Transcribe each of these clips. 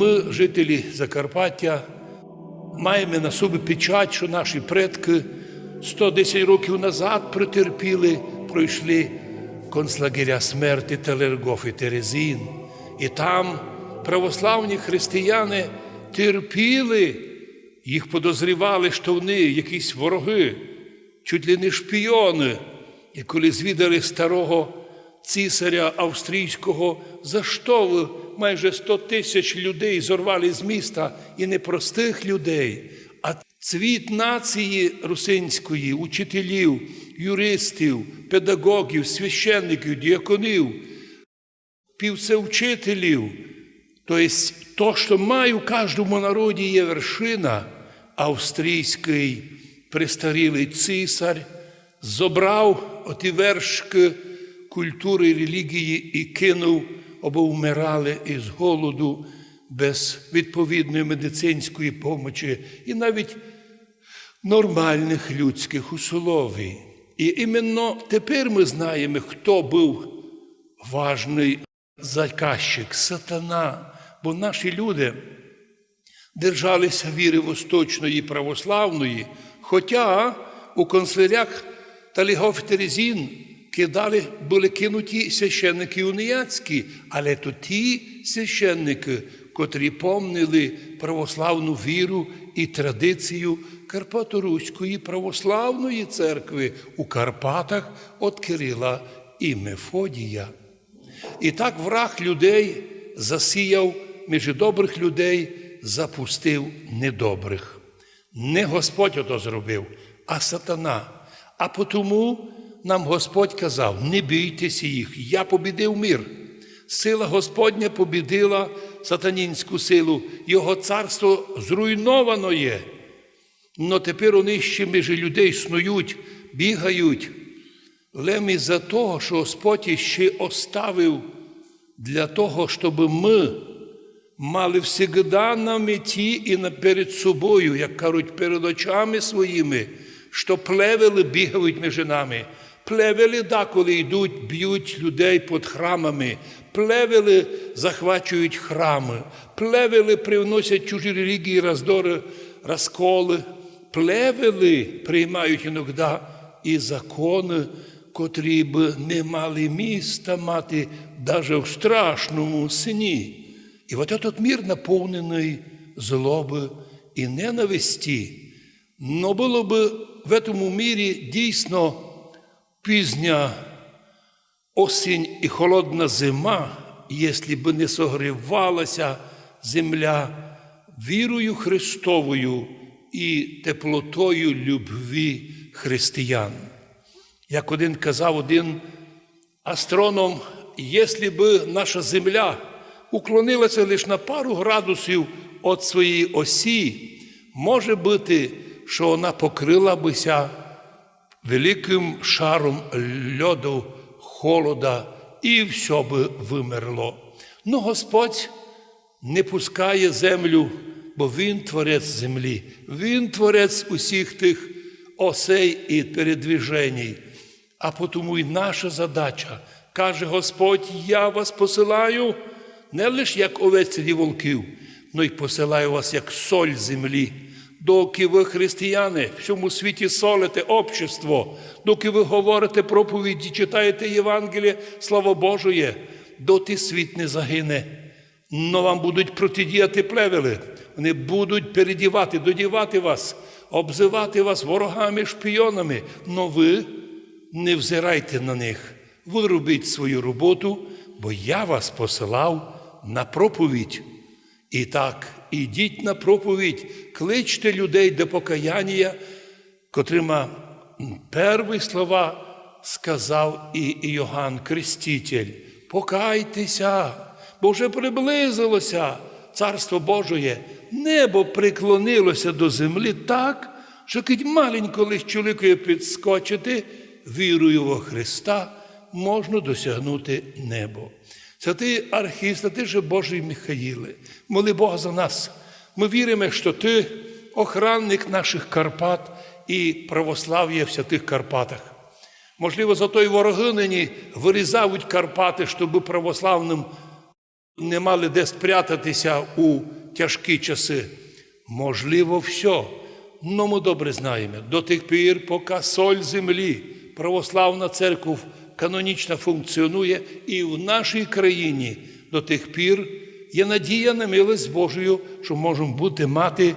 ми, жителі Закарпаття, маємо на собі печать, що наші предки 110 років назад претерпіли, пройшли концлагеря смерті Телергоф і Терезін. І там православні християни терпіли, їх подозрівали, що вони якісь вороги, чуть ли не шпіони. І коли звідали старого цісаря австрійського, за що ви майже 100 тисяч людей зорвали з міста і не простих людей, а цвіт нації русинської, учителів, юристів, педагогів, священників, діаконів, півцевчителів. Тобто, то, що має у кожному народі, є вершина, австрійський престарілий цісар зобрав оті вершки культури і релігії і кинув, або вмирали із голоду без відповідної медицинської помочі і навіть нормальних людських условій. І іменно тепер ми знаємо, хто був важний заказчик, сатана, бо наші люди держалися віри восточної православної, хоча у концлерях Талігов Терезін кидали, були кинуті священники уніяцькі, але то ті священники, котрі помнили православну віру і традицію Карпаторуської православної церкви у Карпатах от Кирила і Мефодія. І так враг людей засіяв між добрих людей, запустив недобрих. Не Господь ото зробив, а сатана. А тому нам Господь казав: не бійтеся їх, я побідив мир. Сила Господня побідила сатанінську силу, Його царство зруйновано є. Но тепер вони ще між людей снують, бігають. Лемі за того, що Господь ще оставив для того, щоб ми мали всегда на меті і перед собою, як кажуть, перед очами своїми, що плевели бігають між нами. Плевели, да, коли йдуть, б'ють людей під храмами, плевели захвачують храми, плевели привносять чужі релігії, роздори, розколи, плевели приймають іноді і закони, котрі б не мали міста мати навіть в страшному сні. І от этот мир наповнений злоби і ненависті. Но було б в цьому мірі дійсно пізня осінь і холодна зима, якщо б не согрівалася земля вірою Христовою і теплотою любві християн. Як один казав один астроном, якщо б наша земля уклонилася лише на пару градусів від своєї осі, може бути, що вона покрила бися великим шаром льоду, холода, і все би вимерло. Ну Господь не пускає землю, бо Він творець землі, Він творець усіх тих осей і передвіжень. А тому і наша задача, каже Господь, я вас посилаю не лише як овець і волків, но й посилаю вас як соль землі. Доки ви, християни, в цьому світі солите общество, доки ви говорите проповіді, читаєте Євангеліє, слава Божоє, доти світ не загине. Но вам будуть протидіяти плевели, вони будуть передівати, додівати вас, обзивати вас ворогами, шпійонами. Но ви не взирайте на них. Ви робіть свою роботу, бо я вас посилав на проповідь. І так, ідіть на проповідь, кличте людей до покаяння, котрима перші слова сказав і Йоганн Креститель. Покайтеся, бо вже приблизилося Царство Божоє, небо приклонилося до землі так, що кить маленько лиш чоловікові підскочити, вірою во Христа, можна досягнути небо. Святий Архіст, ти же Божий Михаїле, моли Бога за нас. Ми віримо, що ти охранник наших Карпат і православ'я в святих Карпатах. Можливо, зато й вороги нині вирізають Карпати, щоб православним не мали де спрятатися у тяжкі часи. Можливо, все. Но ми добре знаємо, до тих пір, поки соль землі, православна церква канонічно функціонує, і в нашій країні до тих пір є надія на милость Божою, що можемо бути мати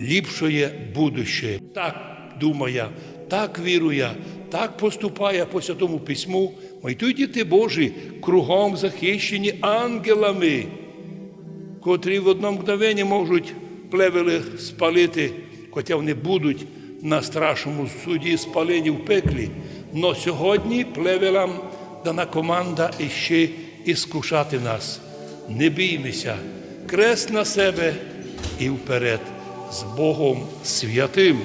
ліпшоє будуще. Так думає, так вірує, так поступає по Святому Письму. Ми тут діти Божі кругом захищені ангелами котрі в одному мгновенні можуть плевели спалити, хоча вони будуть на страшному суді спалені в пеклі. Но сьогодні плевелам дана команда іще іскушати нас. Не біймося, крест на себе і вперед з Богом святим.